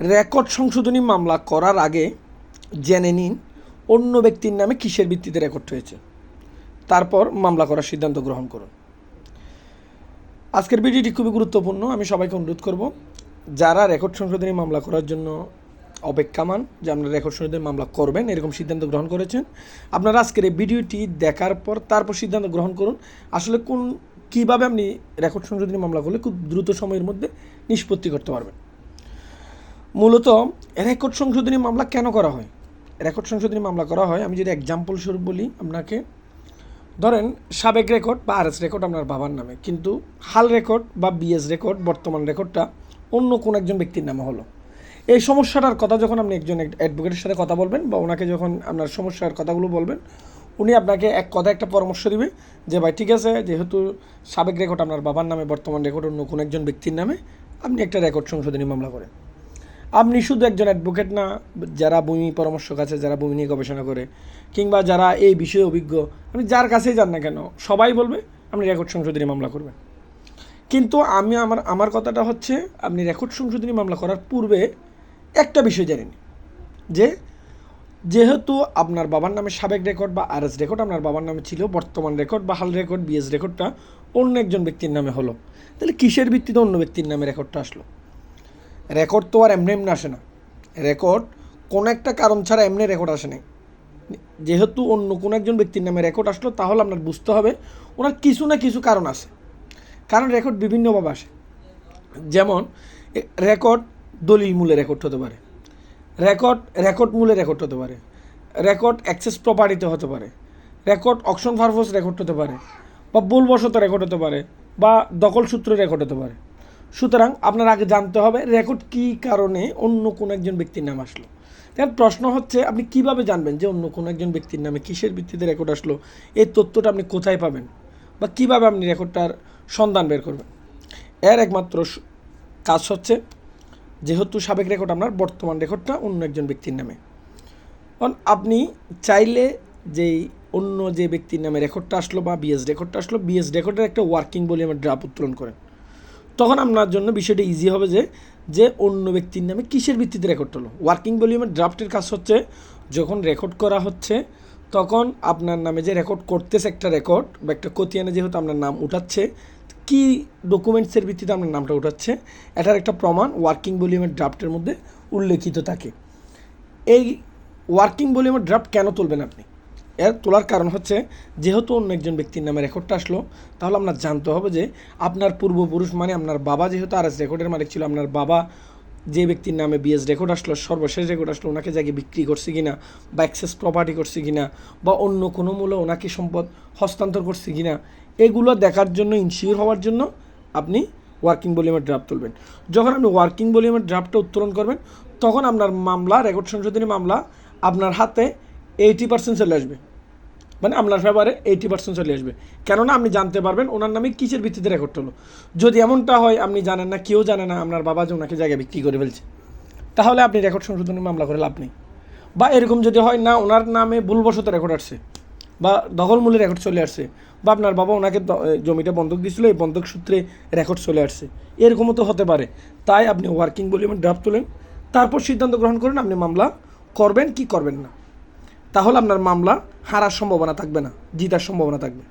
Record সংশোধনী মামলা করার আগে জেনে নিন অন্য ব্যক্তির নামে কিসের ভিত্তিতে রেকর্ড হয়েছে। তারপর মামলা করার সিদ্ধান্ত গ্রহণ করুন। আজকের ভিডিওটি খুবই গুরুত্বপূর্ণ। আমি সবাইকে অনুরোধ করব, যারা রেকর্ড সংশোধনী মামলা করার জন্য অপেক্ষামান যে আপনারা রেকর্ড সংশোধনী মামলা করবেন, এরকম সিদ্ধান্ত গ্রহণ করেছেন, আপনারা আজকের এই ভিডিওটি দেখার পর তারপর সিদ্ধান্ত গ্রহণ করুন। আসলে কোন, কীভাবে আপনি রেকর্ড সংশোধনী মামলা করলে খুব দ্রুত সময়ের মধ্যে নিষ্পত্তি করতে পারবেন। মূলত রেকর্ড সংশোধনী মামলা কেন করা হয়? রেকর্ড সংশোধনী মামলা করা হয়, আমি যদি এক্সাম্পল স্বরূপ বলি আপনাকে, ধরেন সাবেক রেকর্ড বা আরএস রেকর্ড আপনার বাবার নামে, কিন্তু হাল রেকর্ড বা বিএস রেকর্ড বর্তমান রেকর্ডটা অন্য কোন একজন ব্যক্তির নামে হলো। এই সমস্যাটার কথা যখন আপনি একজন অ্যাডভোকেটের সাথে কথা বলবেন বা ওনাকে যখন আপনার সমস্যার কথাগুলো বলবেন, উনি আপনাকে এক কথা একটা পরামর্শ দিবে যে, ভাই, ঠিক আছে, যেহেতু সাবেক রেকর্ড আপনার বাবার নামে, বর্তমান রেকর্ড অন্য কোনো একজন ব্যক্তির নামে, আপনি একটা রেকর্ড সংশোধনী মামলা করেন। আপনি শুধু একজন অ্যাডভোকেট না, যারা ভূমি পরামর্শক আছে যারা ভূমি নিয়ে গবেষণা করে, কিংবা যারা এই বিষয়ে অভিজ্ঞ, আপনি যার কাছেই যান না কেন, সবাই বলবে, আপনি রেকর্ড সংশোধনী মামলা করবেন। কিন্তু আমি আমার আমার কথাটা হচ্ছে, আপনি রেকর্ড সংশোধনী মামলা করার পূর্বে একটা বিষয় জানেন যে যেহেতু আপনার বাবার নামে সাবেক রেকর্ড বা আরএস রেকর্ড আপনার বাবার নামে ছিল বর্তমান রেকর্ড বা হাল রেকর্ড বিএস রেকর্ডটা অন্য একজন ব্যক্তির নামে হলো। তাহলে কিসের ভিত্তিতে অন্য ব্যক্তির নামে রেকর্ডটা আসলো? রেকর্ড তো আর এমনি এমনি আসে না। রেকর্ড কোনো একটা কারণ ছাড়া এমনি রেকর্ড আসে নাই। যেহেতু অন্য কোনো একজন ব্যক্তির নামে রেকর্ড আসলো, তাহলে আপনার বুঝতে হবে ওনার কিছু না কিছু কারণ আছে। কারণ রেকর্ড বিভিন্নভাবে আসে। যেমন রেকর্ড দলিল মূলে রেকর্ড হতে পারে। রেকর্ড রেকর্ড মূলে রেকর্ড হতে পারে। রেকর্ড অ্যাক্সেস প্রপার্টিতে হতে পারে। রেকর্ড অকশন পারপোজ রেকর্ড হতে পারে। বা ভুলবশত রেকর্ড হতে পারে। বা দখল সূত্রে রেকর্ড হতে পারে। সুতরাং আপনার আগে জানতে হবে রেকর্ড কী কারণে অন্য কোনো একজন ব্যক্তির নাম আসলো। তার প্রশ্ন হচ্ছে, আপনি কীভাবে জানবেন যে অন্য কোনো একজন ব্যক্তির নামে কিসের ভিত্তিতে রেকর্ড আসলো? এই তথ্যটা আপনি কোথায় পাবেন? বা কীভাবে আপনি রেকর্ডটার সন্ধান বের করবেন? এর একমাত্র কাজ হচ্ছে, যেহেতু সাবেক রেকর্ড আপনার, বর্তমান রেকর্ডটা অন্য একজন ব্যক্তির নামে। কারণ আপনি চাইলে যেই অন্য যে ব্যক্তির নামে রেকর্ডটা আসলো বা বিএস রেকর্ডটা আসলো, বিএস রেকর্ডের একটা ওয়ার্কিং বলে আমার ড্রাফ উত্তোলন করেন। তখন আপনার জন্য বিষয়টা ইজি হবে যে যে অন্য ব্যক্তির নামে কিসের ভিত্তিতে রেকর্ড হলো ওয়ার্কিং ভলিউমের ড্রাফটের কাজ হচ্ছে, যখন রেকর্ড করা হচ্ছে, তখন আপনার নামে যে রেকর্ড করতেছে একটা রেকর্ড বা একটা কতিয়ানে যেহেতু আপনার নাম উঠাচ্ছে, কি ডকুমেন্টসের ভিত্তিতে আপনার নামটা উঠাচ্ছে, এটার একটা প্রমাণ ওয়ার্কিং ভলিউমের ড্রাফটের মধ্যে উল্লেখিত থাকে। এই ওয়ার্কিং ভলিউমের ড্রাফট কেন তুলবেন আপনি? এর তোলার কারণ হচ্ছে, যেহেতু অন্য একজন ব্যক্তির নামে রেকর্ডটা আসলো, তাহলে আপনার জানতে হবে যে আপনার পূর্বপুরুষ মানে আপনার বাবা যেহেতু আর রেকর্ডের মালিক ছিল, আপনার বাবা যে ব্যক্তির নামে বিএস রেকর্ড আসলো, সর্বশেষ রেকর্ড আসলো, ওনাকে জায়গায় বিক্রি করছে কিনা, বা অ্যাক্সেস প্রপার্টি করছে কিনা, বা অন্য কোনো মূল্যে ওনাকে সম্পদ হস্তান্তর করছে কিনা, এগুলো দেখার জন্য ইনশিওর হওয়ার জন্য আপনি ওয়ার্কিং ভলিউমের ড্রাফট তুলবেন। যখন আপনি ওয়ার্কিং ভলিউমের ড্রাফটটা উত্তোলন করবেন, তখন আপনার মামলা রেকর্ড সংশোধনী মামলা আপনার হাতে এইটি পার্সেন্ট চলে আসবে। মানে আপনার ফেভারে এইটি পার্সেন্ট চলে আসবে। কেননা আপনি জানতে পারবেন ওনার নামে কিসের ভিত্তিতে রেকর্ড হলো। যদি এমনটা হয়, আপনি জানেন না, কেউ জানে না আপনার বাবা যে ওনাকে জায়গায় বিক্রি করে ফেলছে। তাহলে আপনি রেকর্ড সংশোধনী মামলা করে লাভ নেই। বা এরকম যদি হয়, না, ওনার নামে ভুলবশত রেকর্ড আসছে, বা দখলমূলে রেকর্ড চলে আসছে, বা আপনার বাবা ওনাকে জমিটা বন্ধক দিয়েছিল, এই বন্ধক সূত্রে রেকর্ড চলে আসছে। এরকমও তো হতে পারে। তাই আপনি ওয়ার্কিং ভলিউমের ড্রাফট তোলেন, তারপর সিদ্ধান্ত গ্রহণ করেন, আপনি মামলা করবেন কি করবেন না। তাহলে আপনার মামলা হারার সম্ভাবনা থাকবে না জিতার সম্ভাবনা থাকবে।